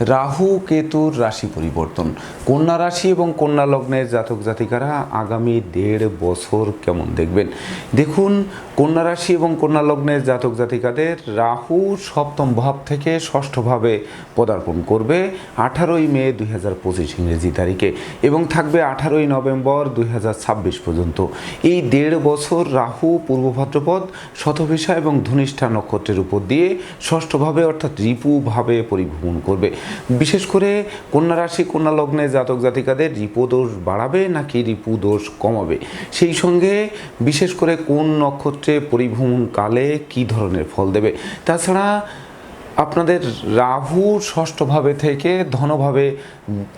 রাহু, কেতুর রাশি পরিবর্তন। কন্যা রাশি এবং কন্যা লগ্নের জাতক জাতিকারা আগামী দেড় বছর কেমন দেখবেন? দেখুন, কন্যা রাশি এবং কন্যা লগ্নের জাতক জাতিকাদের রাহু সপ্তম ভাব থেকে ষষ্ঠভাবে পদার্পণ করবে আঠারোই মে দুই হাজার পঁচিশ ইংরেজি তারিখে এবং থাকবে আঠারোই নভেম্বর দুই হাজার ছাব্বিশ পর্যন্ত। এই দেড় বছর রাহু, পূর্ব ভাদ্রপদ, শতভিসা এবং ধনিষ্ঠা নক্ষত্রের উপর দিয়ে ষষ্ঠভাবে অর্থাৎ রিপুভাবে পরিভ্রমণ করবে। বিশেষ করে কন্যা রাশি, কন্যা লগ্নে জাতক জাতিকাদের রিপু দোষ বাড়াবে নাকি রিপু দোষ কমাবে? সেই সঙ্গে বিশেষ করে কোন নক্ষত্রে পরিভ্রমণ কালে কী ধরনের ফল দেবে? তাছাড়া আপনাদের রাহু ষষ্ঠভাবে থেকে ধনভাবে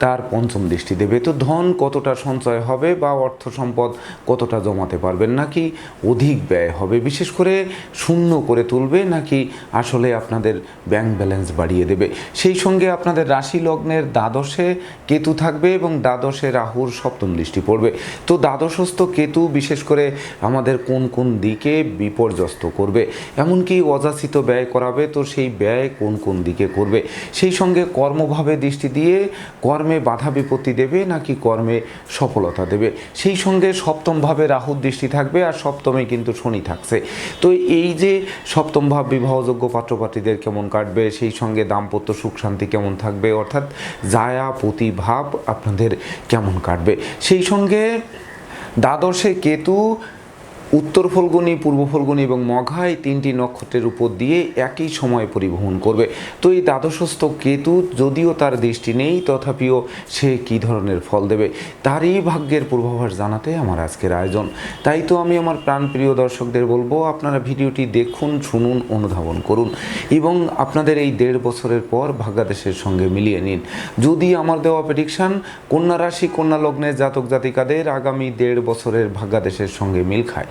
তার পঞ্চম দৃষ্টি দেবে তো ধন কতটা সঞ্চয় হবে বা অর্থ সম্পদ কতটা জমাতে পারবেন নাকি অধিক ব্যয় হবে? বিশেষ করে শূন্য করে তুলবে নাকি আসলে আপনাদের ব্যাংক ব্যালেন্স বাড়িয়ে দেবে? সেই সঙ্গে আপনাদের রাশি লগ্নের দ্বাদশে কেতু থাকবে এবং দ্বাদশে রাহুর সপ্তম দৃষ্টি পড়বে। তো দ্বাদশস্থ কেতু বিশেষ করে আমাদের কোন কোন দিকে বিপর্যস্ত করবে? এমনকি অযাচিত ব্যয় করাবে, তো সেই ব্যয় কোন কোন দিকে করবে? সেই সঙ্গে কর্মভাবে দৃষ্টি দিয়ে কর্মে বাধা বিপত্তি দেবে নাকি কর্মে সফলতা দেবে? সেই সঙ্গে সপ্তমভাবে রাহুর দৃষ্টি থাকবে আর সপ্তমে কিন্তু শনি থাকছে। তো এই যে সপ্তম ভাব বিবাহযোগ্য পাত্রপাত্রীদের কেমন কাটবে, সেই সঙ্গে দাম্পত্য সুখ শান্তি কেমন থাকবে, অর্থাৎ জায়া, প্রতিভাব আপনাদের কেমন কাটবে? সেই সঙ্গে দ্বাদশে কেতু উত্তর ফলগুনি, পূর্ব ফলগুনি এবং মঘা এই তিনটি নক্ষত্রের উপর দিয়ে একই সময়ে পরিবহন করবে। তো এই দ্বাদশস্থ কেতু যদিও তার দৃষ্টি নেই, তথাপিও সে কী ধরনের ফল দেবে, তারই ভাগ্যের পূর্বাভাস জানাতে আমার আজকের আয়োজন। তাই তো আমি আমার প্রাণপ্রিয় দর্শকদের বলব, আপনারা ভিডিওটি দেখুন, শুনুন, অনুধাবন করুন এবং আপনাদের এই দেড় বছরের পর ভাগ্যাদেশের সঙ্গে মিলিয়ে নিন। যদি আমার দেওয়া প্রেডিকশান কন্যা রাশি, কন্যা লগ্নের জাতক জাতিকাদের আগামী দেড় বছরের ভাগ্যাদেশের সঙ্গে মিল খায়।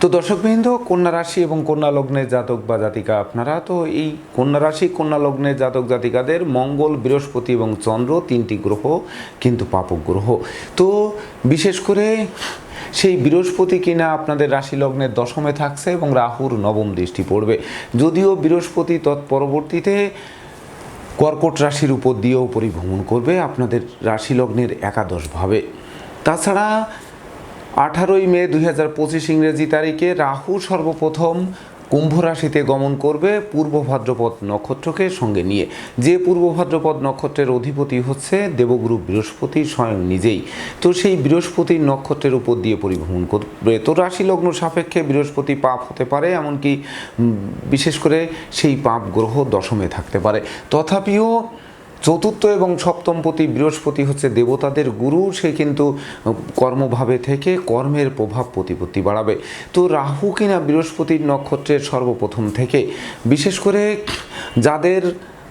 তো দর্শকবৃন্দ, কন্যা রাশি এবং কন্যা লগ্নের জাতক বা জাতিকা আপনারা, তো এই কন্যা রাশি, কন্যা লগ্নের জাতক জাতিকাদের মঙ্গল, বৃহস্পতি এবং চন্দ্র তিনটি গ্রহ কিন্তু পাপক গ্রহ। তো বিশেষ করে সেই বৃহস্পতি কিনা আপনাদের রাশি লগ্নের দশমে থাকছে এবং রাহুর নবম দৃষ্টি পড়বে। যদিও বৃহস্পতি তৎপরবর্তীতে কর্কট রাশির উপর দিয়েও পরিভ্রমণ করবে আপনাদের রাশি লগ্নের একাদশভাবে তাছাড়া আঠারোই মে দুই হাজার পঁচিশ ইংরেজি তারিখে রাহু সর্বপ্রথম কুম্ভ রাশিতে গমন করবে পূর্ব ভাদ্রপদ নক্ষত্রকে সঙ্গে নিয়ে। যে পূর্ব ভাদ্রপদ নক্ষত্রের অধিপতি হচ্ছে দেবগুরু বৃহস্পতি স্বয়ং নিজেই। তো সেই বৃহস্পতির নক্ষত্রের উপর দিয়ে পরিভ্রমণ করবে। তো রাশি লগ্ন সাপেক্ষে বৃহস্পতি পাপ হতে পারে, এমনকি বিশেষ করে সেই পাপ গ্রহ দশমে থাকতে পারে। তথাপিও চতুর্থ এবং সপ্তমপতি বৃহস্পতি হচ্ছে দেবতাদের গুরু, সে কিন্তু কর্মভাবে থেকে কর্মের প্রভাব প্রতিপত্তি বাড়াবে। তো রাহু কিনা বৃহস্পতির নক্ষত্রের সর্বপ্রথম থেকে, বিশেষ করে যাদের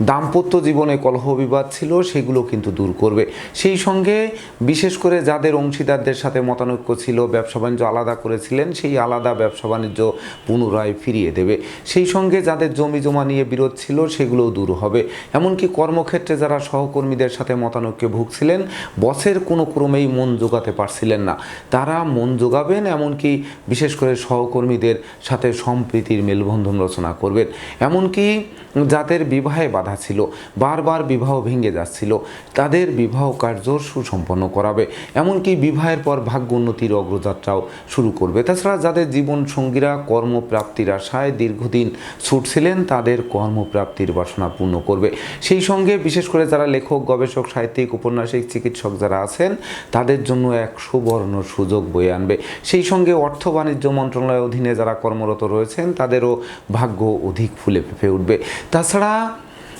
দাম্পত্য জীবনে কলহ বিবাদ ছিল, সেগুলো কিন্তু দূর করবে। সেই সঙ্গে বিশেষ করে যাদের অংশীদারদের সাথে মতানৈক্য ছিল, ব্যবসা বাণিজ্য আলাদা করেছিলেন, সেই আলাদা ব্যবসা বাণিজ্য পুনরায় ফিরিয়ে দেবে। সেই সঙ্গে যাদের জমি জমা নিয়ে বিরোধ ছিল, সেগুলোও দূর হবে। এমনকি কর্মক্ষেত্রে যারা সহকর্মীদের সাথে মতানৈক্যে ভুগছিলেন, বসের কোনো ক্রমেই মন জোগাতে পারছিলেন না। তারা মন জোগাবেন, এমনকি বিশেষ করে সহকর্মীদের সাথে সম্প্রীতির মেলবন্ধন রচনা করবেন। এমনকি যাদের বিবাহে বাধা ছিল। বারবার বিবাহ ভেঙে যাচ্ছিল। তাদের বিবাহ কার্য সুসম্পন্ন করাবে। এমনকি বিবাহের পর ভাগ্য উন্নতির অগ্রযাত্রাও শুরু করবে। তাছাড়া যাদের জীবন সঙ্গীরা কর্মপ্রাপ্তির আশায় দীর্ঘদিন ছুটছিলেন, তাদের কর্মপ্রাপ্তির বাসনা পূর্ণ করবে। সেই সঙ্গে বিশেষ করে যারা লেখক, গবেষক, সাহিত্যিক, উপন্যাসিক, চিকিৎসক যারা আছেন, তাদের জন্য এক সুবর্ণ সুযোগ বয়ে আনবে। সেই সঙ্গে অর্থ বাণিজ্য মন্ত্রণালয়ের অধীনে যারা কর্মরত রয়েছেন, তাদেরও ভাগ্য অধিক ফুলে ফেঁপে উঠবে। তাছাড়া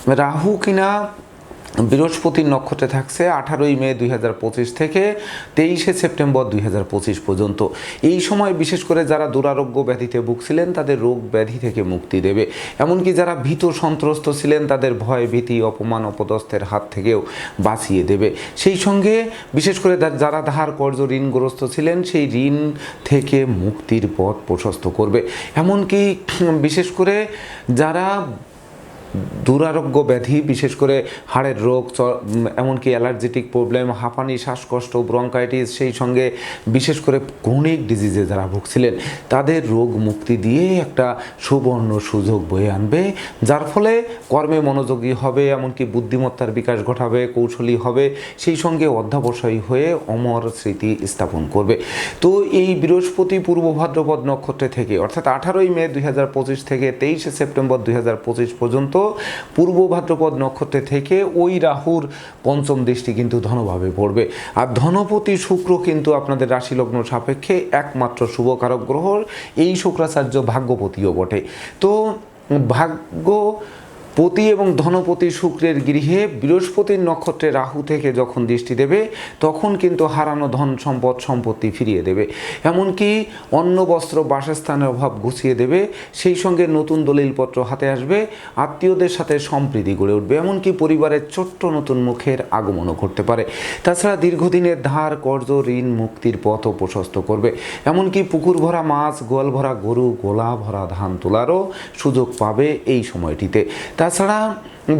রাহু কিনা বৃহস্পতির নক্ষত্রে থাকছে আঠারোই মে দুই হাজার পঁচিশ থেকে তেইশে সেপ্টেম্বর দুই হাজার পঁচিশ পর্যন্ত। এই সময় বিশেষ করে যারা দুরারোগ্য ব্যাধিতে ভুগছিলেন, তাদের রোগ ব্যাধি থেকে মুক্তি দেবে। এমনকি যারা ভীত সন্ত্রস্ত ছিলেন, তাদের ভয়, ভীতি, অপমান, অপদস্থের হাত থেকেও বাঁচিয়ে দেবে। সেই সঙ্গে বিশেষ করে যারা ধার কর্য ঋণগ্রস্ত ছিলেন, সেই ঋণ থেকে মুক্তির পথ প্রশস্ত করবে। এমনকি বিশেষ করে যারা দুরারোগ্য ব্যাধি, বিশেষ করে হাড়ের রোগ এমনকি অ্যালার্জেটিক প্রবলেম, হাঁপানি, শ্বাসকষ্ট, ব্রঙ্কাইটিস, সেই সঙ্গে বিশেষ করে ক্রনিক ডিজিজে যারা ভুগছিলেন, তাদের রোগ মুক্তি দিয়ে একটা সুবর্ণ সুযোগ বয়ে আনবে, যার ফলে কর্মে মনোযোগী হবে, এমনকি বুদ্ধিমত্তার বিকাশ ঘটাবে, কৌশলী হবে, সেই সঙ্গে অধ্যাবসায়ী হয়ে অমর স্মৃতি স্থাপন করবে। তো এই বৃহস্পতি পূর্ব ভাদ্রপদ নক্ষত্রে থেকে, অর্থাৎ আঠারোই মে দুই হাজার পঁচিশ থেকে তেইশে সেপ্টেম্বর দুই হাজার পঁচিশ পর্যন্ত পূর্ব ভাদ্রপদ নক্ষত্রে থেকে ওই রাহুর পঞ্চম দৃষ্টি কিন্তু ধনভাবে পড়বে। আর ধনপতি শুক্র কিন্তু আপনাদের রাশি লগ্ন সাপেক্ষে একমাত্র শুভকারক গ্রহ এই শুক্রাচার্য ভাগ্যপতিও বটে। তো ভাগ্য পতি এবং ধনপতি শুক্রের গৃহে বৃহস্পতির নক্ষত্রে রাহু থেকে যখন দৃষ্টি দেবে, তখন কিন্তু হারানো ধন সম্পদ সম্পত্তি ফিরিয়ে দেবে। এমনকি অন্ন, বস্ত্র, বাসস্থানের অভাব ঘুষিয়ে দেবে। সেই সঙ্গে নতুন দলিলপত্র হাতে আসবে। আত্মীয়দের সাথে সম্প্রীতি গড়ে উঠবে। এমনকি পরিবারের ছোট্ট নতুন মুখের আগমনও ঘটতে পারে। তাছাড়া দীর্ঘদিনের ধার, কর্জ, ঋণ মুক্তির পথও প্রশস্ত করবে। এমনকি পুকুর ভরা মাছ, গোয়াল ভরা গরু, গোলা ভরা ধান তোলারও সুযোগ পাবে এই সময়টিতে। তাছাড়া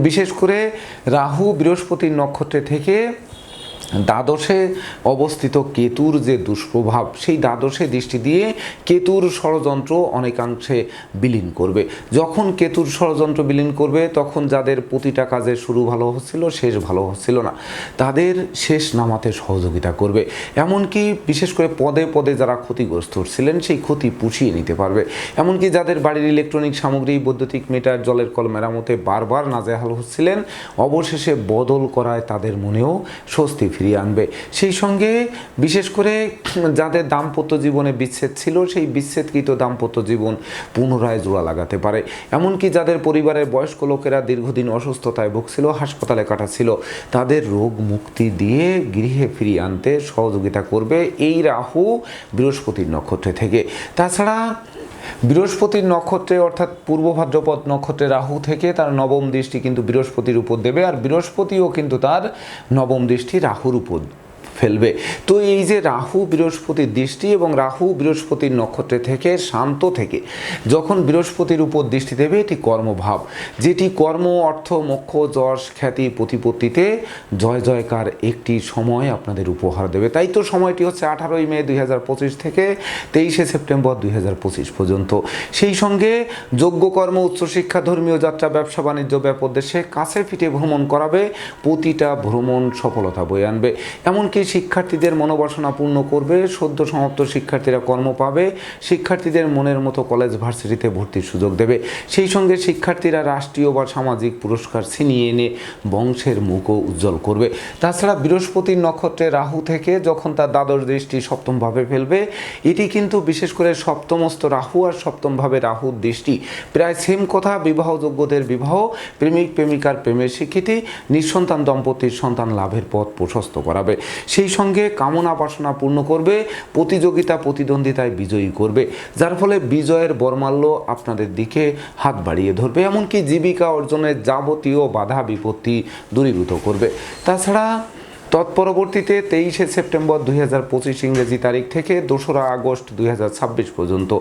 বিশেষ করে রাহু বৃহস্পতির নক্ষত্রে থেকে দ্বাদশে অবস্থিত কেতুর যে দুষ্প্রভাব, সেই দ্বাদশে দৃষ্টি দিয়ে কেতুর ষড়যন্ত্র অনেকাংশে বিলীন করবে। যখন কেতুর ষড়যন্ত্র বিলীন করবে, তখন যাদের প্রতিটা কাজে শুরু ভালো হচ্ছিল, শেষ ভালো হচ্ছিল না। তাদের শেষ নামাতে সহযোগিতা করবে। এমনকি বিশেষ করে পদে পদে যারা ক্ষতিগ্রস্ত ছিলেন, সেই ক্ষতি পুষিয়ে নিতে পারবে। এমনকি যাদের বাড়ির ইলেকট্রনিক সামগ্রী, বৈদ্যুতিক মিটার, জলের কল মেরামতে বারবার নাজেহাল হচ্ছিলেন, অবশেষে বদল করায় তাদের মনেও স্বস্তি ফিরিয়ে আনবে। সেই সঙ্গে বিশেষ করে যাদের দাম্পত্য জীবনে বিচ্ছেদ ছিল, সেই বিচ্ছেদকৃত দাম্পত্য জীবন পুনরায় জোড়া লাগাতে পারে। এমনকি যাদের পরিবারের বয়স্ক লোকেরা দীর্ঘদিন অসুস্থতায় ভুগছিল, হাসপাতালে কাটাচ্ছিল তাদের রোগ মুক্তি দিয়ে গৃহে ফিরিয়ে আনতে সহযোগিতা করবে এই রাহু বৃহস্পতির নক্ষত্রে থেকে। তাছাড়া বৃহস্পতির নক্ষত্রে, অর্থাৎ পূর্ব ভাদ্রপদ নক্ষত্রে রাহু থেকে তার নবম দৃষ্টি কিন্তু বৃহস্পতির উপর দেবে, আর বৃহস্পতিও কিন্তু তার নবম দৃষ্টি রাহুর উপর ফেলবে। তো এই যে রাহু বৃহস্পতির দৃষ্টি এবং রাহু, বৃহস্পতির নক্ষত্রে থেকে, শান্ত থেকে, যখন বৃহস্পতির উপর দৃষ্টি দেবে, এটি কর্মভাব। যেটি কর্ম, অর্থ, মোক্ষ, যশ, খ্যাতি, প্রতিপত্তিতে জয় জয়কার একটি সময় আপনাদের উপহার দেবে। তাই তো সময়টি হচ্ছে আঠারোই মে দুই হাজার পঁচিশ থেকে তেইশে সেপ্টেম্বর দুই হাজার পঁচিশ পর্যন্ত। সেই সঙ্গে যোগ্য কর্ম উচ্চশিক্ষা ধর্মীয় যাত্রা, ব্যবসা, বাণিজ্য ব্যাপদেশে কাছে ফিটে ভ্রমণ করাবে, প্রতিটা ভ্রমণ সফলতা বয়ে আনবে। এমনকি শিক্ষার্থীদের মনোবাসনা পূর্ণ করবে, সদ্য সমাপ্ত শিক্ষার্থীরা কর্ম পাবে, শিক্ষার্থীদের মনের মতো কলেজ ভার্সিটিতে ভর্তির সুযোগ দেবে। সেই সঙ্গে শিক্ষার্থীরা রাষ্ট্রীয় বা সামাজিক পুরস্কার ছিনিয়ে এনে বংশের মুখও উজ্জ্বল করবে। তাছাড়া বৃহস্পতির নক্ষত্রে রাহু থেকে যখন তার দ্বাদশ দৃষ্টি সপ্তমভাবে ফেলবে, এটি কিন্তু বিশেষ করে সপ্তমস্ত রাহু আর সপ্তমভাবে রাহুর দৃষ্টি। প্রায় সেম কথা, বিবাহযোগ্যদের বিবাহ, প্রেমিক প্রেমিকার প্রেমের স্বীকৃতি, নিঃসন্তান দম্পতির সন্তান লাভের পথ প্রশস্ত করাবে। সেই সঙ্গে কামনা বাসনা পূর্ণ করবে, প্রতিযোগিতা, প্রতিদ্বন্দ্বিতায় বিজয়ী করবে। যার ফলে বিজয়ের বর্মাল্য আপনাদের দিকে হাত বাড়িয়ে ধরবে, এমনকি জীবিকা অর্জনের যাবতীয় বাধা বিপত্তি দূরীভূত করবে। তাছাড়া তৎপরবর্তীতে তেইশে সেপ্টেম্বর দুই হাজার পঁচিশ ইংরেজি তারিখ থেকে দোসরা আগস্ট দুই হাজার ছাব্বিশ পর্যন্ত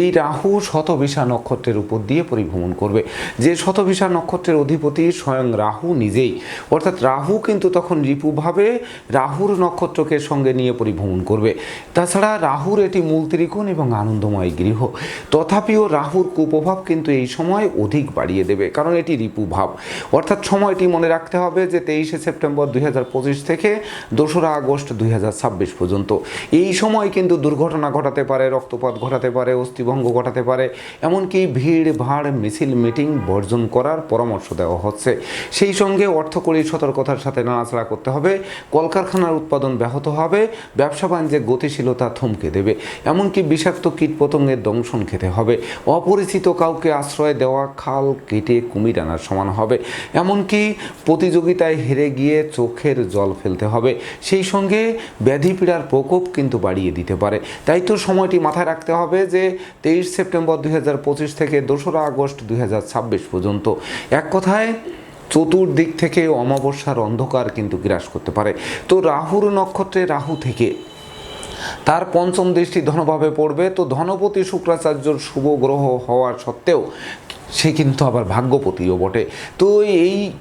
এই রাহু শতভিসা নক্ষত্রের উপর দিয়ে পরিভ্রমণ করবে। যে শতভিসা নক্ষত্রের অধিপতি স্বয়ং রাহু নিজেই। অর্থাৎ রাহু কিন্তু তখন রিপুভাবে রাহুর নক্ষত্রকে সঙ্গে নিয়ে পরিভ্রমণ করবে। তাছাড়া রাহুর এটি মূল ত্রিকোণ এবং আনন্দময় গৃহ। তথাপিও রাহুর কুপ্রভাব কিন্তু এই সময় অধিক বাড়িয়ে দেবে, কারণ এটি রিপুভাব অর্থাৎ সময়টি মনে রাখতে হবে যে তেইশে সেপ্টেম্বর দুই হাজার পঁচিশ থেকে থেকে দোসরা আগস্ট দুই হাজার ছাব্বিশ পর্যন্ত। এই সময় কিন্তু দুর্ঘটনা ঘটাতে পারে, রক্তপাত ঘটাতে পারে, অস্থিভঙ্গ ঘটাতে পারে, এমনকি ভিড়, ভাড়, মিছিল, মিটিং বর্জন করার পরামর্শ দেওয়া হচ্ছে। সেই সঙ্গে অর্থকরী সতর্কতার সাথে নাড়াচাড়া করতে হবে, কলকারখানার উৎপাদন ব্যাহত হবে, ব্যবসা বাণিজ্যে গতিশীলতা থমকে দেবে, এমনকি বিষাক্ত কীটপতঙ্গের দংশন খেতে হবে, অপরিচিত কাউকে আশ্রয় দেওয়া, খাল কেটে কুমির আনার সমান হবে, এমনকি প্রতিযোগিতায় হেরে গিয়ে চোখের জল ফেলতে হবে। সেই সঙ্গে ব্যাধি পীড়ার প্রকোপ কিন্তু বাড়িয়ে দিতে পারে। তাই তো সময়টি মাথায় রাখতে হবে যে তেইশ সেপ্টেম্বর দু হাজার পঁচিশ থেকে দোসরা আগস্ট দু হাজার ছাব্বিশ পর্যন্ত। এক কথায়, চতুর্দিক থেকে অমাবস্যার অন্ধকার কিন্তু গ্রাস করতে পারে। তো রাহুর নক্ষত্রে রাহু থেকে তার পঞ্চম দৃষ্টি ধনভাবে পড়বে। তো ধনপতি শুক্রাচার্যর শুভ গ্রহ হওয়ার সত্ত্বেও সে কিন্তু আবার ভাগ্যপতিও বটে। তো এই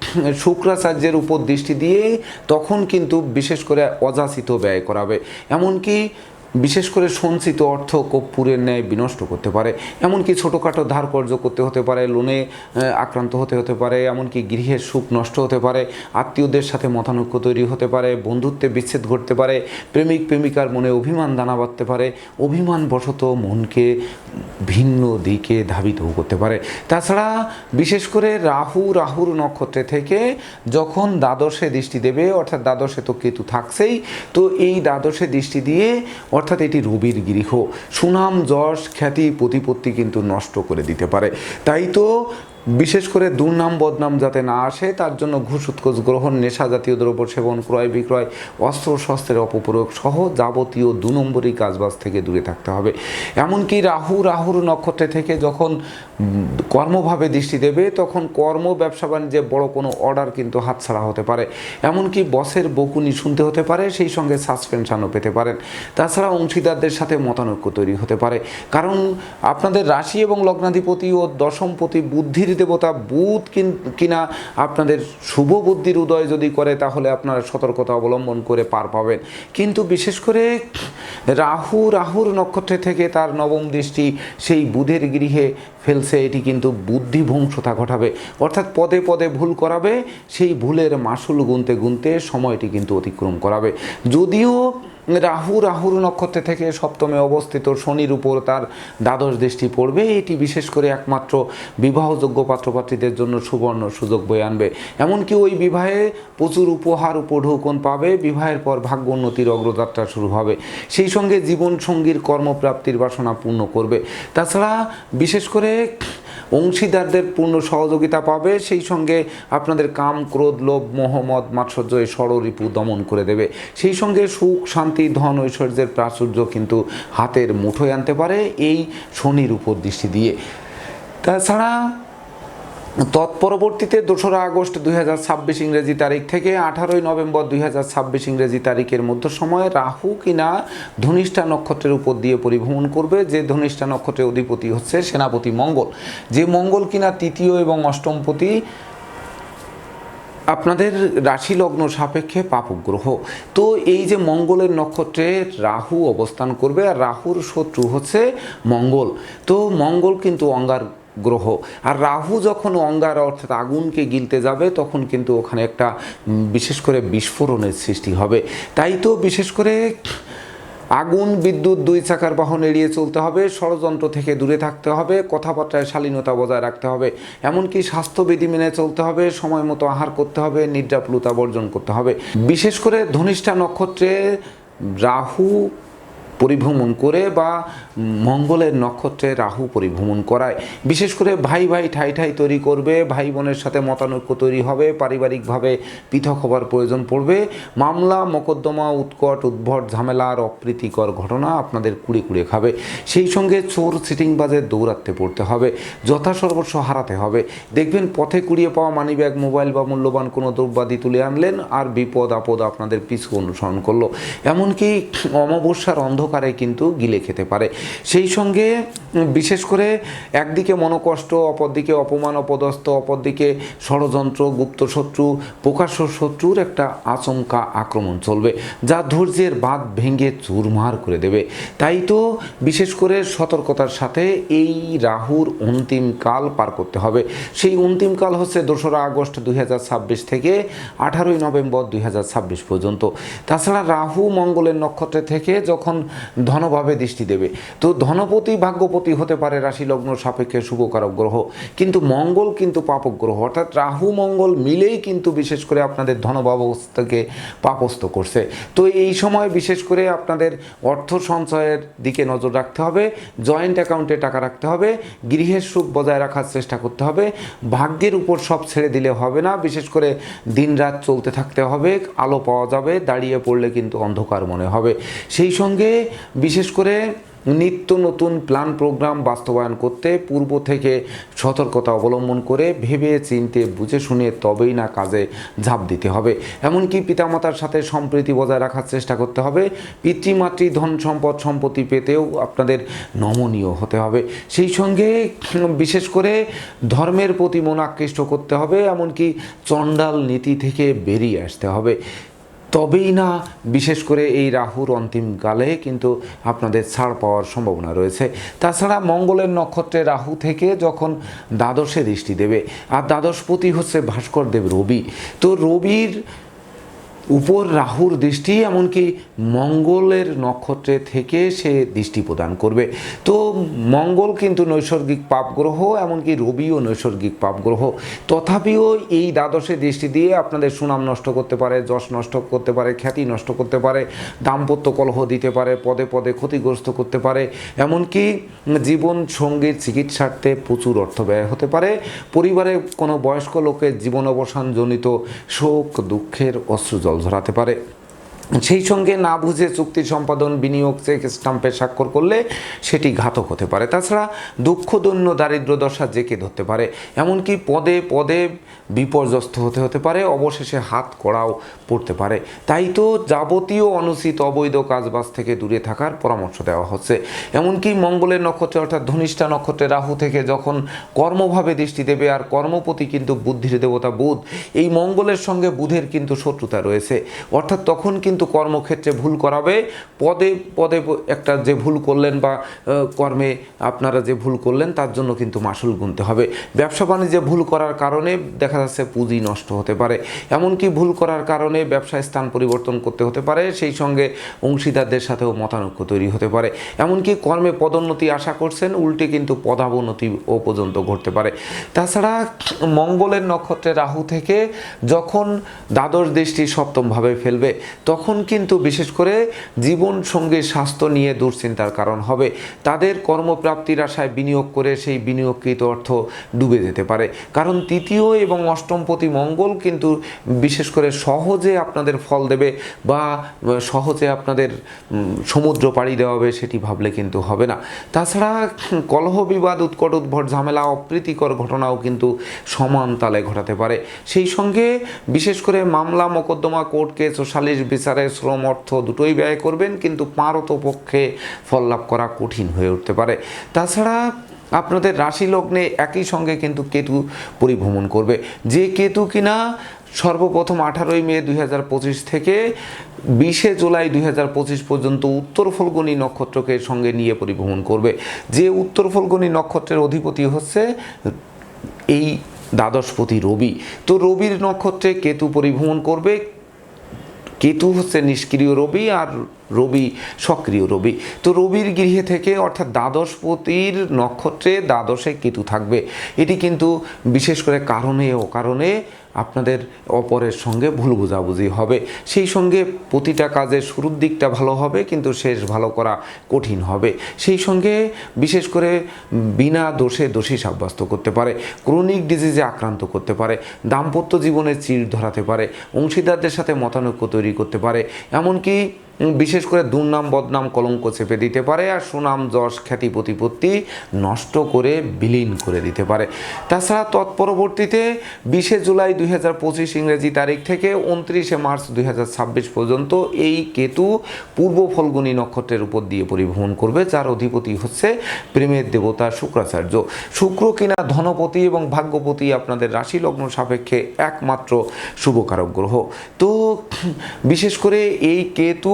শুক্রাচার্যের উপর দৃষ্টি দিয়ে তখন কিন্তু বিশেষ করে অযাচিত ব্যয় করাবে। এমনকি বিশেষ করে সঞ্চিত অর্থ কর্পূরের ন্যায় বিনষ্ট করতে পারে, এমনকি ছোটোখাটো ধার কর্য করতে হতে পারে, লোনে আক্রান্ত হতে হতে পারে, এমনকি গৃহের সুখ নষ্ট হতে পারে, আত্মীয়দের সাথে মতানৈক্য তৈরি হতে পারে, বন্ধুত্বে বিচ্ছেদ ঘটতে পারে, প্রেমিক প্রেমিকার মনে অভিমান দানা বাঁধতে পারে অভিমান বশত মনকে ভিন্ন দিকে ধাবিতও করতে পারে। তাছাড়া বিশেষ করে রাহু, রাহুর নক্ষত্রে থেকে যখন দ্বাদশে দৃষ্টি দেবে, অর্থাৎ দ্বাদশে তো কেতু থাকছেই, তো এই দ্বাদশে দৃষ্টি দিয়ে অর্থাৎ এটি রবির গৃহ। সুনাম, যশ, খ্যাতি, প্রতিপত্তি কিন্তু নষ্ট করে দিতে পারে। তাই তো বিশেষ করে দুর্নাম বদনাম যাতে না আসে, তার জন্য ঘুষ, উৎকোচ, গ্রহণ, নেশা জাতীয় দ্রব্য সেবন, ক্রয়, বিক্রয়, অস্ত্র, শস্ত্রের অপপ্রয়োগ সহ যাবতীয় দু নম্বরই কাজবাজ থেকে দূরে থাকতে হবে। এমনকি রাহু, রাহুর নক্ষত্রে থেকে যখন কর্মভাবে দৃষ্টি দেবে, তখন কর্ম, ব্যবসা বাণিজ্যে বড় কোনো অর্ডার কিন্তু হাতছাড়া হতে পারে। এমনকি বসের বকুনি শুনতে হতে পারে, সেই সঙ্গে সাসপেনশনও পেতে পারেন। তাছাড়া অংশীদারদের সাথে মতানৈক্য তৈরি হতে পারে। কারণ আপনাদের রাশি এবং লগ্নাধিপতি ও দশমপতি বুদ্ধির দেবতা, বুধ কিন- আপনাদের শুভ বুদ্ধির উদয় যদি করে, তাহলে আপনারা সতর্কতা অবলম্বন করে পার পাবেন। কিন্তু বিশেষ করে রাহু, রাহুর নক্ষত্রে থেকে তার নবম দৃষ্টি সেই বুধের গৃহে ফেলছে, এটি কিন্তু বুদ্ধিভংসতা ঘটাবে। অর্থাৎ পদে পদে ভুল করাবে, সেই ভুলের মাসুল গুনতে গুনতে সময়টি কিন্তু অতিক্রম করাবে। যদিও রাহু, রাহুর নক্ষত্রে থেকে সপ্তমে অবস্থিত শনির উপর তার দ্বাদশ দৃষ্টি পড়বে, এটি বিশেষ করে একমাত্র বিবাহযোগ্য পাত্রপাত্রীদের জন্য সুবর্ণ সুযোগ বয়ে আনবে। এমনকি ওই বিবাহে প্রচুর উপহার, উপঢৌকন পাবে, বিবাহের পর ভাগ্য উন্নতির অগ্রযাত্রা শুরু হবে। সেই সঙ্গে জীবন সঙ্গীর কর্মপ্রাপ্তির বাসনা পূর্ণ করবে। তাছাড়া বিশেষ করে অংশীদারদের পূর্ণ সহযোগিতা পাবে। সেই সঙ্গে আপনাদের কাম, ক্রোধ, লোভ, মোহাম্মদ, মাৎসর্য এই ষড়রিপু দমন করে দেবে। সেই সঙ্গে সুখ, শান্তি, ধন, ঐশ্বর্যের প্রাচুর্য কিন্তু হাতের মুঠোয় আনতে পারে এই শনির উপর দৃষ্টি দিয়ে। তাছাড়া তৎপরবর্তীতে দোসরা আগস্ট দুই হাজার ছাব্বিশ ইংরেজি তারিখ থেকে আঠারোই নভেম্বর দুই হাজার ছাব্বিশ ইংরেজি তারিখের মধ্য সময়ে রাহু কিনা ধনিষ্ঠা নক্ষত্রের উপর দিয়ে পরিভ্রমণ করবে। যে ধনিষ্ঠা নক্ষত্রের অধিপতি হচ্ছে সেনাপতি মঙ্গল। যে মঙ্গল কিনা তৃতীয় এবং অষ্টমপতি আপনাদের রাশি লগ্ন সাপেক্ষে পাপক গ্রহ। তো এই যে মঙ্গলের নক্ষত্রে রাহু অবস্থান করবে, আর রাহুর শত্রু হচ্ছে মঙ্গল। তো মঙ্গল কিন্তু অঙ্গার গ্রহ। আর রাহু যখন অঙ্গার অর্থাৎ আগুনকে গিলতে যাবে, তখন কিন্তু ওখানে একটা বিশেষ করে বিস্ফোরণের সৃষ্টি হবে। তাই তো বিশেষ করে আগুন, বিদ্যুৎ দুই চাকার বাহন এড়িয়ে চলতে হবে, ষড়যন্ত্র থেকে দূরে থাকতে হবে, কথাবার্তায় শালীনতা বজায় রাখতে হবে, এমনকি স্বাস্থ্যবিধি মেনে চলতে হবে, সময় মতো আহার করতে হবে নিদ্রাপ্লুতা বর্জন করতে হবে। বিশেষ করে ধনিষ্ঠা নক্ষত্রে রাহু পরিভ্রমণ করে বা মঙ্গলের নক্ষত্রে রাহু পরিভ্রমণ করায়। বিশেষ করে ভাই ভাই ঠাই ঠাই তৈরি করবে, ভাই বোনের সাথে মতানৈক্য তৈরি হবে, পারিবারিকভাবে পৃথক হবার প্রয়োজন পড়বে। মামলা, মোকদ্দমা, উৎকট, উদ্ভট ঝামেলা আর অপ্রীতিকর ঘটনা আপনাদের কুড়ে কুড়ে খাবে। সেই সঙ্গে চোর সিটিং সিটিংবাজের দৌড়াতে পড়তে হবে যথাসর্বস্ব হারাতে হবে। দেখবেন পথে কুড়িয়ে পাওয়া মানিব্যাগ, মোবাইল বা মূল্যবান কোনো দ্রব্যাদি তুলে আনলেন আর বিপদ আপদ আপনাদের পিছু অনুসরণ করল। এমনকি অমাবস্যার অন্ধকার অন্ধকারে কিন্তু গিলে খেতে পারে। সেই সঙ্গে বিশেষ করে একদিকে মনোকষ্ট, অপরদিকে অপমান, অপদস্থ, অপরদিকে ষড়যন্ত্র, গুপ্ত শত্রু, প্রকাশ্য শত্রুর একটা আচমকা আক্রমণ চলবে, যা ধৈর্যের বাঁধ ভেঙে চুরমার করে দেবে। তাই তো বিশেষ করে সতর্কতার সাথে এই রাহুর অন্তিম কাল পার করতে হবে। সেই অন্তিম কাল হচ্ছে দোসরা আগস্ট দুই হাজার ছাব্বিশ থেকে আঠারোই নভেম্বর দুই হাজার ছাব্বিশ পর্যন্ত। তাছাড়া রাহু মঙ্গলের নক্ষত্রে থেকে যখন ধনভাবে দৃষ্টি দেবে। তো ধনপতি ভাগ্যপতি হতে পারে রাশি লগ্ন সাপেক্ষে শুভকারক গ্রহ। কিন্তু মঙ্গল কিন্তু পাপক গ্রহ অর্থাৎ রাহু, মঙ্গল মিলেই কিন্তু বিশেষ করে আপনাদের ধনব্যবস্থাকে পাপস্ত করছে। তো এই সময় বিশেষ করে আপনাদের অর্থ সঞ্চয়ের দিকে নজর রাখতে হবে। জয়েন্ট অ্যাকাউন্টে টাকা রাখতে হবে। গৃহের সুখ বজায় রাখার চেষ্টা করতে হবে। ভাগ্যের উপর সব ছেড়ে দিলে হবে না। বিশেষ করে দিনরাত চলতে থাকতে হবে। আলো পাওয়া যাবে। দাঁড়িয়ে পড়লে কিন্তু অন্ধকার মনে হবে। সেই সঙ্গে বিশেষ করে নিত্য নতুন প্ল্যান প্রোগ্রাম বাস্তবায়ন করতে পূর্ব থেকে সতর্কতা অবলম্বন করে ভেবে চিনতে বুঝে শুনে তবেই না কাজে ঝাঁপ দিতে হবে। এমনকি পিতামাতার সাথে সম্প্রীতি বজায় রাখার চেষ্টা করতে হবে। পিতৃমাতৃ ধন সম্পদ সম্পত্তি পেতেও আপনাদের নমনীয় হতে হবে। সেই সঙ্গে বিশেষ করে ধর্মের প্রতি মন আকৃষ্ট করতে হবে। এমনকি চণ্ডাল নীতি থেকে বেরিয়ে আসতে হবে। তবেই না, বিশেষ করে এই রাহুর অন্তিমকালে কিন্তু আপনাদের ছাড় পাওয়ার সম্ভাবনা রয়েছে। তাছাড়া মঙ্গলের নক্ষত্রে রাহু থেকে যখন দ্বাদশে দৃষ্টি দেবে, আর দ্বাদশপতি হচ্ছে ভাস্কর দেব রবি। তো রবির উপর রাহুর দৃষ্টি, এমনকি মঙ্গলের নক্ষত্রে থেকে সে দৃষ্টি প্রদান করবে। তো মঙ্গল কিন্তু নৈসর্গিক পাপ গ্রহ এমনকি রবিও নৈসর্গিক পাপ গ্রহ তথাপিও এই দ্বাদশে দৃষ্টি দিয়ে আপনাদের সুনাম নষ্ট করতে পারে, যশ নষ্ট করতে পারে, খ্যাতি নষ্ট করতে পারে, দাম্পত্য কলহ দিতে পারে, পদে পদে ক্ষতিগ্রস্ত করতে পারে, এমনকি জীবন সঙ্গীর চিকিৎসার্থে প্রচুর অর্থ ব্যয় হতে পারে। পরিবারে কোনো বয়স্ক লোকের জীবন অবসানজনিত শোক, দুঃখের অশ্রুজল ঝরাতে পারে। সেই সঙ্গে না বুঝে চুক্তি সম্পাদন, বিনিয়োগ চেক স্টাম্পে স্বাক্ষর করলে সেটি ঘাতক হতে পারে। তাছাড়া দুঃখ, দৈন্য, দারিদ্র দশা জেকে ধরতে পারে। এমনকি পদে পদে বিপর্যস্ত হতে হতে পারে, অবশেষে হাত কড়াও পড়তে পারে। তাই তো যাবতীয় অনুচিত অবৈধ কাজবাজ থেকে দূরে থাকার পরামর্শ দেওয়া হচ্ছে। এমনকি মঙ্গলের নক্ষত্রে, অর্থাৎ ধনিষ্ঠা নক্ষত্রে রাহু থেকে যখন কর্মভাবে দৃষ্টি দেবে আর কর্মপতি কিন্তু বুদ্ধির দেবতা বুধ, এই মঙ্গলের সঙ্গে বুধের কিন্তু শত্রুতা রয়েছে। অর্থাৎ তখন কিন্তু কর্মক্ষেত্রে ভুল করাবে। পদে পদে একটা যে ভুল করলেন বা কর্মে আপনারা যে ভুল করলেন, তার জন্য কিন্তু মাসুল গুনতে হবে। ব্যবসা বাণিজ্যে ভুল করার কারণে দেখা যাচ্ছে পুঁজি নষ্ট হতে পারে। এমনকি ভুল করার কারণে ব্যবসায় স্থান পরিবর্তন করতে হতে পারে, সেই সঙ্গে অংশীদারদের সাথেও মতানৈক্য তৈরি হতে পারে। এমনকি কর্মে পদোন্নতি আশা করছেন, উল্টে কিন্তু পদাবনতি ও পর্যন্ত ঘটতে পারে। তাছাড়া মঙ্গলের নক্ষত্রে রাহু থেকে যখন দ্বাদশ দৃষ্টি সপ্তমভাবে ফেলবে, তখন কিন্তু বিশেষ করে জীবন সঙ্গে স্বাস্থ্য নিয়ে দুশ্চিন্তার কারণ হবে। তাদের কর্মপ্রাপ্তির আশায় বিনিয়োগ করে সেই বিনিয়োগকৃত অর্থ ডুবে যেতে পারে। কারণ তৃতীয় এবং অষ্টমপতি মঙ্গল কিন্তু বিশেষ করে সহজে আপনাদের ফল দেবে বা সহজে আপনাদের সমুদ্র পাড়ি দেওয়া হবে সেটি ভাবলে কিন্তু হবে না। তাছাড়া কলহ বিবাদ, উৎকট উদ্ভট, ঝামেলা, অপ্রীতিকর ঘটনাও কিন্তু সমান তালে ঘটাতে পারে। সেই সঙ্গে বিশেষ করে মামলা, মোকদ্দমা, কোর্ট কেস ও সালিশ বিচারে শ্রম, অর্থ দুটোই ব্যয় করবেন, কিন্তু পারত পক্ষে ফল লাভ করা কঠিন হয়ে উঠতে পারে। তাছাড়া আপনাদের রাশি লগ্নে একই সঙ্গে কিন্তু কেতু পরিভ্রমণ করবে। যে কেতু কিনা সর্বপ্রথম আঠারোই মে দুই হাজার পঁচিশ থেকে বিশে জুলাই দুই হাজার পঁচিশ পর্যন্ত উত্তর ফলগুনি নক্ষত্রকে সঙ্গে নিয়ে পরিভ্রমণ করবে। যে উত্তর ফলগুনি নক্ষত্রের অধিপতি হচ্ছে এই দ্বাদশপতি রবি। তো রবির নক্ষত্রে কেতু পরিভ্রমণ করবে। কেতু হচ্ছে নিষ্ক্রিয় রবি আর রবি সক্রিয় রবি। তো রবির গৃহে থেকে অর্থাৎ দ্বাদশপতির নক্ষত্রে দ্বাদশে কেতু থাকবে। এটি কিন্তু বিশেষ করে কারণে ও কারণে আপনাদের অপরের সঙ্গে ভুল বোঝাবুঝি হবে। সেই সঙ্গে প্রতিটা কাজের শুরুর দিকটা ভালো হবে, কিন্তু শেষ ভালো করা কঠিন হবে। সেই সঙ্গে বিশেষ করে বিনা দোষে দোষী সাব্যস্ত করতে পারে, ক্রনিক ডিজিজে আক্রান্ত করতে পারে, দাম্পত্য জীবনে চির ধরাতে পারে, অংশীদারদের সাথে মতানৈক্য তৈরি করতে পারে। এমনকি বিশেষ করে দুর্নাম, বদনাম, কলঙ্ক চেপে দিতে পারে আর সুনাম, যশ, খ্যাতি, প্রতিপত্তি নষ্ট করে বিলীন করে দিতে পারে। তাছাড়া তৎপরবর্তীতে বিশে জুলাই দুই হাজার পঁচিশ ইংরেজি তারিখ থেকে উনত্রিশে মার্চ দুই হাজার ছাব্বিশ পর্যন্ত এই কেতু পূর্ব ফলগুনি নক্ষত্রের উপর দিয়ে পরিভ্রমণ করবে, যার অধিপতি হচ্ছে প্রেমের দেবতা শুক্রাচার্য। শুক্র কিনা ধনপতি এবং ভাগ্যপতি আপনাদের রাশি লগ্ন সাপেক্ষে একমাত্র শুভকারক গ্রহ। তো বিশেষ করে এই কেতু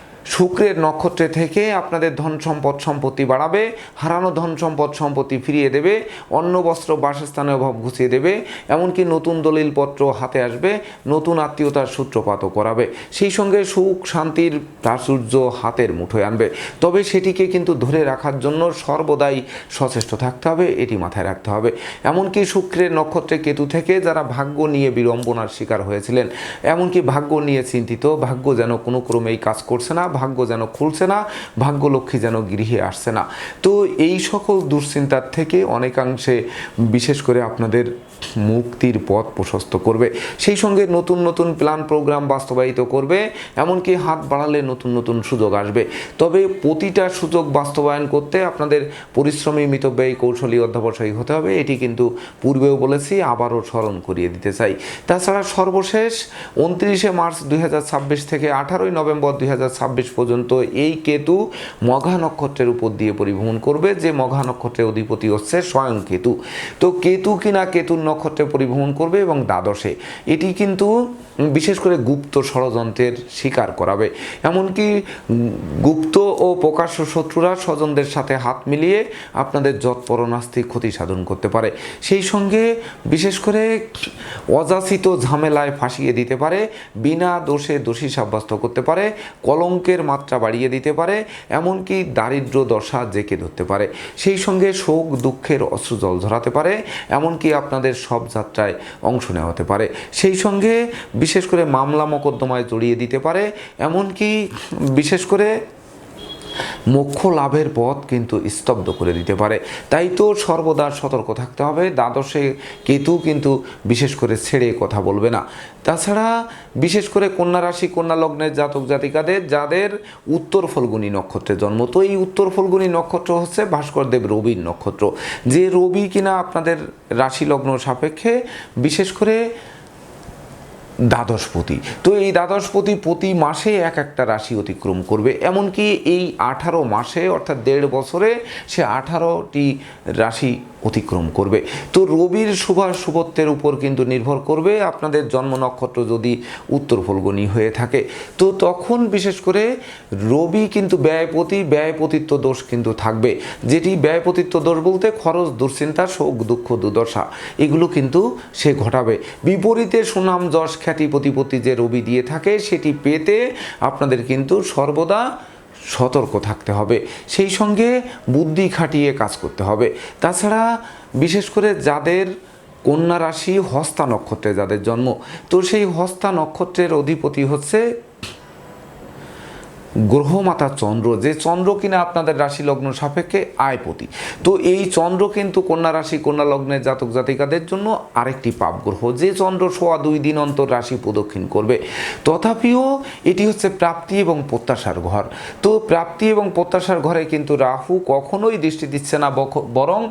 শুক্রের নক্ষত্রে থেকে আপনাদের ধন সম্পদ সম্পত্তি বাড়াবে, হারানো ধন সম্পদ সম্পত্তি ফিরিয়ে দেবে, অন্ন, বস্ত্র, বাসস্থানের অভাব ঘুষিয়ে দেবে, এমনকি নতুন দলিলপত্র হাতে আসবে, নতুন আত্মীয়তার সূত্রপাতও করাবে। সেই সঙ্গে সুখ, শান্তির প্রাচুর্য হাতের মুঠোয় আনবে। তবে সেটিকে কিন্তু ধরে রাখার জন্য সর্বদাই সচেষ্ট থাকতে হবে, এটি মাথায় রাখতে হবে। এমনকি শুক্রের নক্ষত্রে কেতু থেকে যারা ভাগ্য নিয়ে বিড়ম্বনার শিকার হয়েছিলেন, এমনকি ভাগ্য নিয়ে চিন্তিত, ভাগ্য যেন কোনো ক্রমেই কাজ করছে না ভাগ্য যেন খুলছে না ভাগ্য লক্ষ্মী যেন গৃহে আসছে না। তো এই সকল দুশ্চিন্তার থেকে অনেকাংশে বিশেষ করে আপনাদের মুক্তির পথ প্রশস্ত করবে। সেই সঙ্গে নতুন নতুন প্ল্যান, প্রোগ্রাম বাস্তবায়িত করবে, এমনকি হাত বাড়ালে নতুন নতুন সুযোগ আসবে। তবে প্রতিটা সুযোগ বাস্তবায়ন করতে আপনাদের পরিশ্রমী মিতব্যয়ী কৌশলী অধ্যাবসায়ী হতে হবে, এটি কিন্তু পূর্বেও বলেছি, আবারও স্মরণ করিয়ে দিতে চাই। তাছাড়া সর্বশেষ উনত্রিশে মার্চ দুই হাজার ছাব্বিশ থেকে আঠারোই নভেম্বর দুই হাজার ছাব্বিশ পর্যন্ত এই কেতু মঘা নক্ষত্রের উপর দিয়ে পরিভ্রমণ করবে, যে মঘা নক্ষত্রের অধিপতি হচ্ছে স্বয়ং কেতু। তো কেতু কিনা কেতুর নক্ষত্রে পরিভ্রমণ করবে এবং দ্বাদশে, এটি কিন্তু বিশেষ করে গুপ্ত ষড়যন্ত্রের শিকার করাবে। এমনকি গুপ্ত ও প্রকাশ্য শত্রুরা স্বজনদের সাথে হাত মিলিয়ে আপনাদের যৎপরণাস্তি ক্ষতি সাধন করতে পারে। সেই সঙ্গে বিশেষ করে অযাচিত ঝামেলায় ফাঁসিয়ে দিতে পারে, বিনা দোষে দোষী সাব্যস্ত করতে পারে কলঙ্কের মাত্রা বাড়িয়ে দিতে পারে, এমনকি দারিদ্র দশা জেঁকে ধরতে পারে। সেই সঙ্গে শোক, দুঃখের অশ্রু জল ঝরাতে পারে, এমনকি আপনাদের সব যাত্রায় অংশ নেওয়া হতে পারে। সেই সঙ্গে বিশেষ করে মামলা মোকদ্দমায় জড়িয়ে দিতে পারে, এমনকি বিশেষ করে মোক্ষ লাভের পথ কিন্তু স্তব্ধ করে দিতে পারে। তাই তো সর্বদা সতর্ক থাকতে হবে। দ্বাদশে কেতু কিন্তু বিশেষ করে ছেড়ে কথা বলবে না। তাছাড়া বিশেষ করে কন্যা রাশি, কন্যা লগ্নের জাতক জাতিকাদের, যাদের উত্তর ফলগুনি নক্ষত্রে জন্ম। তো এই উত্তর ফলগুনি নক্ষত্র হচ্ছে ভাস্করদেব রবির নক্ষত্র। যে রবি কিনা আপনাদের রাশি লগ্ন সাপেক্ষে বিশেষ করে দ্বাদশপতি। তো এই দ্বাদশপতি প্রতি মাসে এক একটা রাশি অতিক্রম করবে। এমনকি এই আঠারো মাসে, অর্থাৎ দেড় বছরে, সে আঠারোটি রাশি অতিক্রম করবে। তো রবির শুভাশুভত্বের উপর কিন্তু নির্ভর করবে। আপনাদের জন্ম নক্ষত্র যদি উত্তর ফলগনি হয়ে থাকে, তো তখন বিশেষ করে রবি কিন্তু ব্যয়পতি, ব্যয়পতিত্ব দোষ কিন্তু থাকবে। যেটি ব্যয়পতিত্ব দোষ বলতে খরচ, দুশ্চিন্তা, শোক, দুঃখ, দুর্দশা, এগুলো কিন্তু সে ঘটাবে। বিপরীতে সুনাম, যশ খ্যাতি প্রতিপত্তি যে রবি দিয়ে থাকে, সেটি পেতে আপনাদের কিন্তু সর্বদা সতর্ক থাকতে হবে। সেই সঙ্গে বুদ্ধি খাটিয়ে কাজ করতে হবে। তাছাড়া বিশেষ করে যাদের কন্যা রাশি হস্তা নক্ষত্রে যাদের জন্ম, তো সেই হস্তা নক্ষত্রের অধিপতি হচ্ছে গ্রহমাতা চন্দ্র, যে চন্দ্র কিনা আপনাদের রাশি লগ্ন সাপেক্ষে আয়পতি। তো এই চন্দ্র কিন্তু কন্যা রাশি, কন্যা লগ্নের জাতক জাতিকাদের জন্য আরেকটি পাপ গ্রহ। যে চন্দ্র সোয়া দুই দিন অন্তর রাশি প্রদক্ষিণ করবে, তথাপিও এটি হচ্ছে প্রাপ্তি এবং প্রত্যাশার ঘর। তো প্রাপ্তি এবং প্রত্যাশার ঘরে কিন্তু রাহু কখনোই দৃষ্টি দিচ্ছে না বরং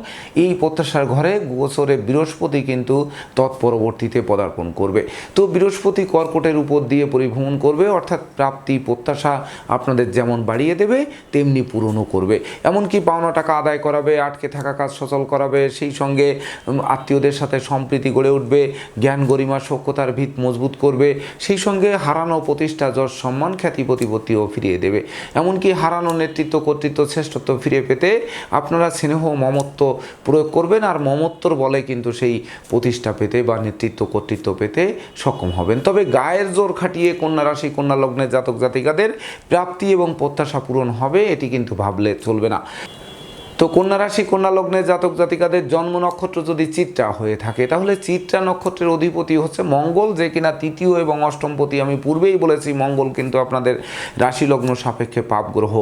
এই প্রত্যাশার ঘরে গোচরে বৃহস্পতি কিন্তু তৎপরবর্তীতে পদার্পণ করবে। তো বৃহস্পতি কর্কটের উপর দিয়ে পরিভ্রমণ করবে, অর্থাৎ প্রাপ্তি, প্রত্যাশা আপনাদের যেমন বাড়িয়ে দেবে, তেমনি পূরণও করবে। এমনকি পাওনা টাকা আদায় করাবে, আটকে থাকা কাজ সচল করাবে, সেই সঙ্গে আত্মীয়দের সাথে সম্প্রীতি গড়ে উঠবে, জ্ঞান গরিমা সক্ষতার ভিত মজবুত করবে, সেই সঙ্গে হারানো প্রতিষ্ঠা যশ সম্মান খ্যাতি প্রতিপত্তিও ফিরিয়ে দেবে। এমনকি হারানো নেতৃত্ব কর্তৃত্ব শ্রেষ্ঠত্ব ফিরে পেতে আপনারা স্নেহ মমত্ব প্রয়োগ করবেন আর মমত্বর বলে কিন্তু সেই প্রতিষ্ঠা পেতে বা নেতৃত্ব কর্তৃত্ব পেতে সক্ষম হবেন। তবে গায়ের জোর খাটিয়ে কন্যা রাশি, কন্যা লগ্নের জাতক জাতিকাদের প্রাপ্তি এবং প্রত্যাশা পূরণ হবে এটি কিন্তু ভাবলে চলবে না। তো কন্যা রাশি, কন্যা লগ্নের জাতক জাতিকাদের জন্ম নক্ষত্র যদি চিত্রা হয়ে থাকে, তাহলে চিত্রা নক্ষত্রের অধিপতি হচ্ছে মঙ্গল, যে কিনা তৃতীয় এবং অষ্টমপতি আমি পূর্বেই বলেছি, মঙ্গল কিন্তু আপনাদের রাশি লগ্ন সাপেক্ষে পাপ গ্রহ।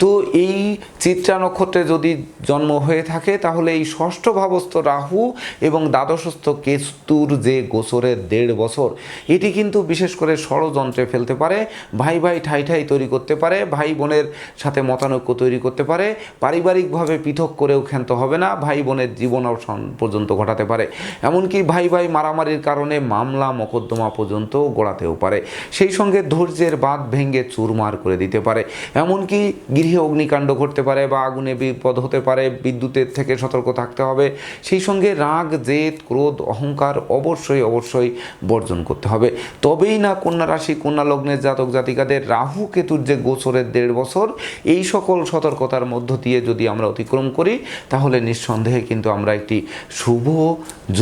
তো এই চিত্রা নক্ষত্রে যদি জন্ম হয়ে থাকে, তাহলে এই ষষ্ঠ ভাবস্থ রাহু এবং দ্বাদশস্থ কেতুর যে গোসরের দেড় বছর, এটি কিন্তু বিশেষ করে ষড়যন্ত্রে ফেলতে পারে, ভাই ভাই ঠাই ঠাই তৈরি করতে পারে, ভাই বোনের সাথে মতানৈক্য তৈরি করতে পারে, পারিবারিকভাবে পৃথক করেও ক্ষান্ত হবে না। ভাই বোনের জীবন অবসান পর্যন্ত ঘটাতে পারে। এমনকি ভাই ভাই মারামারির কারণে মামলা মোকদ্দমা পর্যন্ত গড়াতেও পারে। সেই সঙ্গে ধৈর্যের বাঁধ ভেঙে চুরমার করে দিতে পারে। এমনকি গৃহে অগ্নিকাণ্ড ঘটতে পারে বা আগুনে বিপদ হতে পারে, বিদ্যুতের থেকে সতর্ক থাকতে হবে। সেই সঙ্গে রাগ, জেদ, ক্রোধ, অহংকার অবশ্যই অবশ্যই বর্জন করতে হবে। তবেই না কন্যা রাশি, কন্যা লগ্নের জাতক জাতিকাদের রাহু কেতুর যে গোচরের দেড় বছর, এই সকল সতর্কতার মধ্য দিয়ে যদি আমরা অতিক্রম করি, তাহলে নিঃসন্দেহে কিন্তু আমরা একটি শুভ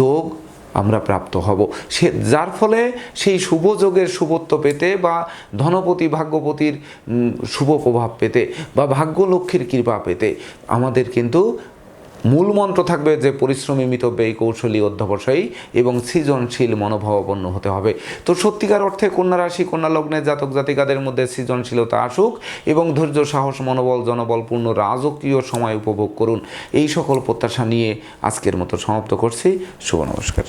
যোগ আমরা প্রাপ্ত হব। সে, যার ফলে সেই শুভ যোগের শুভত্ব পেতে বা ধনপতি, ভাগ্যপতির শুভ প্রভাব পেতে বা ভাগ্যলক্ষ্মীর কৃপা পেতে আমাদের কিন্তু মূল মন্ত্র থাকবে যে পরিশ্রমী মিতব্যয়ী কৌশলী অধ্যবসায়ী এবং সৃজনশীল মনোভাবাপন্ন হতে হবে। তো সত্যিকার অর্থে কন্যা রাশি, কন্যা লগ্নে জাতক জাতিকাদের মধ্যে সৃজনশীলতা আসুক এবং ধৈর্য, সাহস, মনোবল, জনবলপূর্ণ রাজকীয় সময় উপভোগ করুন। এই সকল প্রত্যাশা নিয়ে আজকের মতো সমাপ্ত করছি। শুভ নমস্কার।